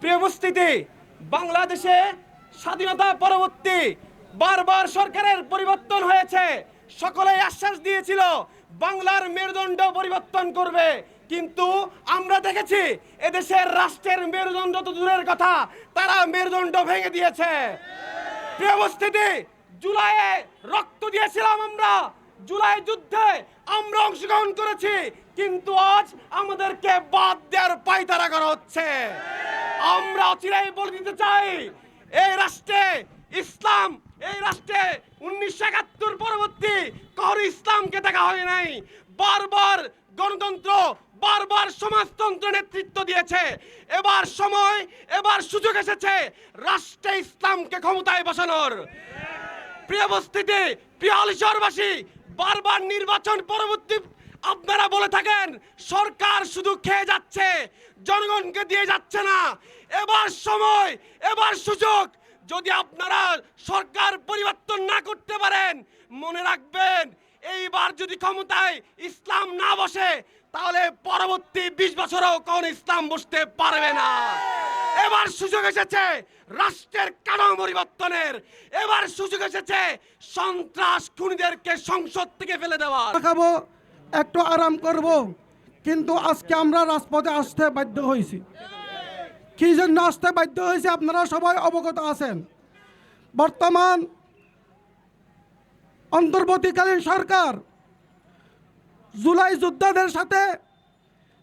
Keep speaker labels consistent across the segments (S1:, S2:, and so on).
S1: প্রিয় বাংলাদেশে স্বাধীনতা পরবর্তী বারবার সরকারের পরিবর্তন হয়েছে। সকলেই আশ্বাস দিয়েছিল, বাংলার মেরুদণ্ড পরিবর্তন করবে। কিন্তু আমরা দেখেছি, এদেশের রাষ্ট্রের মেরুদণ্ড তো দূরের কথা, তারা মেরুদণ্ড ভেঙে দিয়েছে। প্রিয় উপস্থিতি, জুলাইয়ে রক্ত দিয়েছিলাম আমরা। জুলাই যুদ্ধে আমরা অংশগ্রহণ করেছি, কিন্তু আজ আমাদেরকে বাদ দেওয়ার পায়তারা করা হচ্ছে। আমরা অচিরাই বলে দিতে চাই, এই রাষ্ট্রে ইসলাম, এই রাষ্ট্রে উনিশশো একাত্তর পরবর্তী কখনো ইসলামকে দেখা হয় নাই। বারবার গণতন্ত্র, বারবার সমাজতন্ত্র নেতৃত্ব দিয়েছে। এবার সময়, এবার সুযোগ এসেছে রাষ্ট্রে ইসলামকে ক্ষমতায় বসানোর। প্রিয় বস্তিতে প্রিয় আলিশহরবাসী বারবার নির্বাচন পরবর্তী আপনারা বলে থাকেন, সরকার শুধু খেয়ে যাচ্ছে, জনগণকে দিয়ে যাচ্ছে না। এবার সময়, এবার সুযোগ। যদি আপনারা সরকার পরিবর্তন না করতে পারেন, মনে রাখবেন, এইবার যদি ক্ষমতায় ইসলাম না বসে, তাহলে পরবর্তী বিশ বছরেও কোন ইসলাম বসতে পারবে না। এবার সুযোগ এসেছে রাষ্ট্রের কাঠামো পরিবর্তনের। এবার সুযোগ এসেছে সন্ত্রাস খুনিদেরকে সংসদ থেকে ফেলে দেওয়া
S2: খাব একটু আরাম করব, কিন্তু আজকে আমরা রাজপথে আসতে বাধ্য হয়েছি। কি জন্য আসতে বাধ্য হয়েছে আপনারা সবাই অবগত আছেন। বর্তমান অন্তর্বর্তীকালীন সরকার জুলাই যোদ্ধাদের সাথে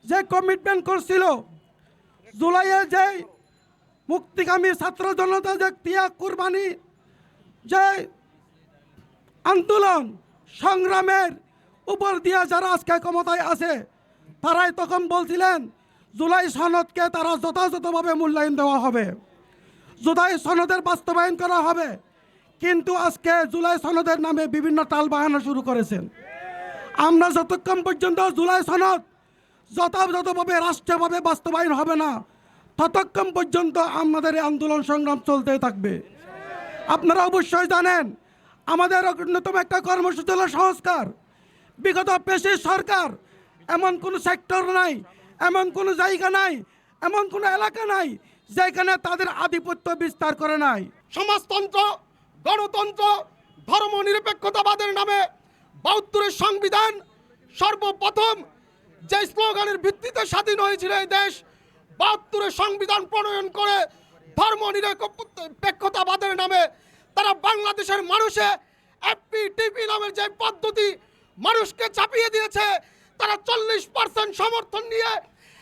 S2: যে কমিটমেন্ট করছিল জুলাইয়ে যে মুক্তিকামী ছাত্র জনতা যে ত্যাগ কুরবানি, যে আন্দোলন সংগ্রামের উপর দিয়ে যারা আজকে ক্ষমতায় আছে, তারাই তখন বলছিলেন, জুলাই সনদকে তারা যথাযথভাবে মূল্যায়ন দেওয়া হবে। জুলাই সনদের বাস্তবায়ন করা হবে, কিন্তু আজকে জুলাই সনদের নামে বিভিন্ন টাল বাহানো শুরু করেছেন। আমরা যতক্ষণ পর্যন্ত জুলাই সনদ যথাযথভাবে, রাষ্ট্রীয়ভাবে বাস্তবায়ন হবে না ততক্ষণ পর্যন্ত আমাদের আন্দোলন সংগ্রাম চলতে থাকবে। আপনারা অবশ্যই জানেন, আমাদের অন্যতম একটা কর্মসূচি হলো সংস্কার। বিগত পেশি সরকার এমন কোনো সেক্টর নাই, এমন কোনো জায়গা নাই, এমন কোনো এলাকা নাই যেখানে তাদের আধিপত্য বিস্তার করে নাই।
S3: সমাজতন্ত্র, গণতন্ত্র ধর্ম নিরপেক্ষতাবাদের নামে বাহাত্তরের সংবিধান সর্বপ্রথম যে স্লোগানের ভিত্তিতে স্বাধীন হয়েছিল এই দেশ বাহাত্তরের সংবিধান প্রণয়ন করে ধর্ম নিরপেক্ষতাবাদের নামে তারা বাংলাদেশের মানুষে এফপি টিপি নামের যে পদ্ধতি মানুষকে চাপিয়ে দিয়েছে, তারা চল্লিশ পার্সেন্ট সমর্থন নিয়ে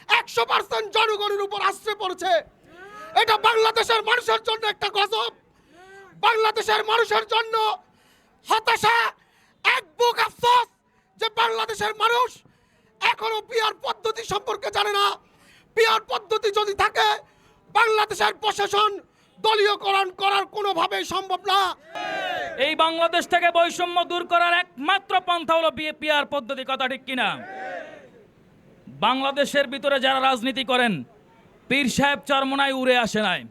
S3: একশো পার্সেন্ট জনগণের উপর আশ্রয় পড়েছে। এটা বাংলাদেশের মানুষের জন্য একটা গজব। বাংলাদেশের মানুষের জন্য হতাশা এক বুক আফসোস যে বাংলাদেশের মানুষ এখনও পিয়ার পদ্ধতি সম্পর্কে জানে না। পিয়ার পদ্ধতি যদি থাকে বাংলাদেশের প্রশাসন দলীয়করণ করার কোনোভাবেই সম্ভব না।
S4: এই বাংলাদেশ থেকে বৈষম্য দূর করার একমাত্র পন্থা হলো পিয়ার পদ্ধতি কথা ঠিক কিনা? বাংলাদেশের ভিতরে যারা রাজনীতি করেন পীর সাহেব চরমনায় উড়ে আসে নাই।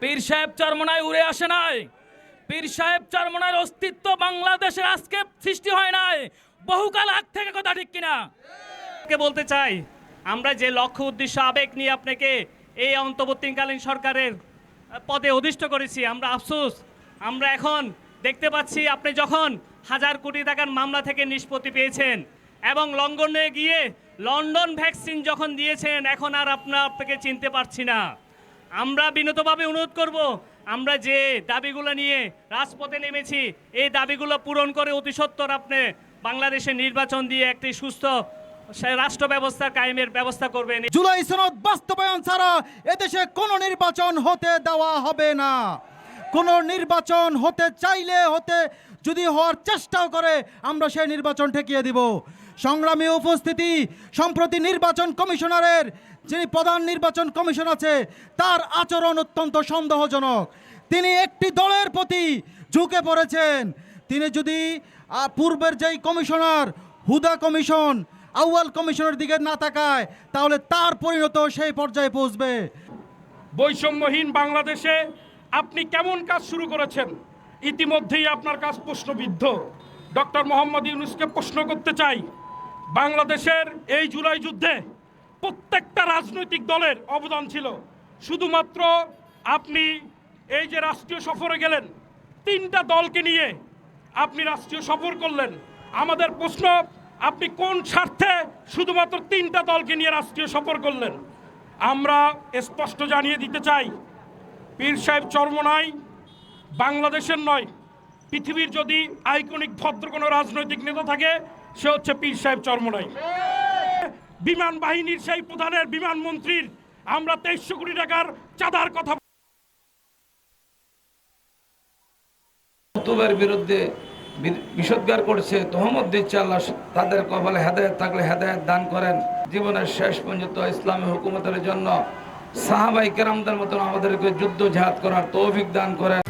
S4: পীর সাহেব চরমনায় উড়ে আসে নাই। পীর সাহেব চরমনার অস্তিত্ব বাংলাদেশে আজকে সৃষ্টি হয় নাই। বহুকাল আগ থেকে কথা ঠিক কিনা?
S5: কে বলতে চাই? আমরা যে লক্ষ্য উদ্দেশ্য, আবেগ নিয়ে আপনাকে এই অন্তর্বর্তীকালীন সরকারের পদে অধিষ্ঠ করেছি, আমরা আফসোস। আমরা এখন দেখতে পাচ্ছি আপনি যখন হাজার কোটি টাকার মামলা থেকে নিষ্পত্তি পেয়েছেন এবং লন্ডনে গিয়ে লন্ডন ভ্যাকসিন যখন দিয়েছেন, এখন আর আপনার আপনাকে চিনতে পারছি না। আমরা বিনতভাবে অনুরোধ করব, আমরা যে দাবিগুলো নিয়ে রাজপথে নেমেছি, এই দাবিগুলো পূরণ করে অতি আপনি বাংলাদেশে নির্বাচন দিয়ে একটি সুস্থ রাষ্ট্র ব্যবস্থা কায়েমের ব্যবস্থা করবেন।
S6: জুলাই সনদ বাস্তবায়ন ছাড়া এদেশে কোনো নির্বাচন হতে দেওয়া হবে না। কোনো নির্বাচন হতে চাইলে হতে যদি হওয়ার চেষ্টাও করে, আমরা সেই নির্বাচন ঠেকিয়ে দিব। সংগ্রামী উপস্থিতি, সম্প্রতি নির্বাচন কমিশনারের যিনি প্রধান নির্বাচন কমিশন আছে, তার আচরণ অত্যন্ত সন্দেহজনক। তিনি একটি দলের প্রতি ঝুঁকে পড়েছেন। তিনি যদি পূর্বের যেই কমিশনার, হুদা কমিশন আউয়াল কমিশনের দিকে না তাকায়, তাহলে তার পরিণত সেই পর্যায়ে পৌঁছবে।
S7: বৈষম্যহীন বাংলাদেশে আপনি কেমন কাজ শুরু করেছেন? ইতিমধ্যেই আপনার কাজ প্রশ্নবিদ্ধ। ডক্টর মোহাম্মদ ইউনুসকে প্রশ্ন করতে চাই, বাংলাদেশের এই জুলাই যুদ্ধে প্রত্যেকটা রাজনৈতিক দলের অবদান ছিল। শুধুমাত্র আপনি এই যে রাষ্ট্রীয় সফরে গেলেন, তিনটা দলকে নিয়ে আপনি রাষ্ট্রীয় সফর করলেন। আমাদের প্রশ্ন আপনি কোন স্বার্থে শুধুমাত্র তিনটা দলকে নিয়ে রাষ্ট্রীয় সফর করলেন? আমরা স্পষ্ট জানিয়ে দিতে চাই, পীর সাহেব চরমনাই বাংলাদেশের নয়, পৃথিবীর যদি আইকনিক ভদ্র কোনো রাজনৈতিক নেতা থাকে, সে হচ্ছে পীর সাহেব চরমনাই বিমান বাহিনীর সেই প্রধানের বিমান মন্ত্রীর আমরা তেইশশো কোটি টাকার চাঁদার কথা
S8: বিরুদ্ধে বি- বিষোদ্গার করছে তোহমদ দিচ্ছে আল্লাহ, তাদের কপালে হেদায়ত থাকলে হেদায়ত দান করেন। জীবনের শেষ পর্যন্ত ইসলামী হুকুমতের জন্য সাহাবাই কেরামদের মতন আমাদেরকে যুদ্ধ জাহাদ করার তৌফিক দান করেন।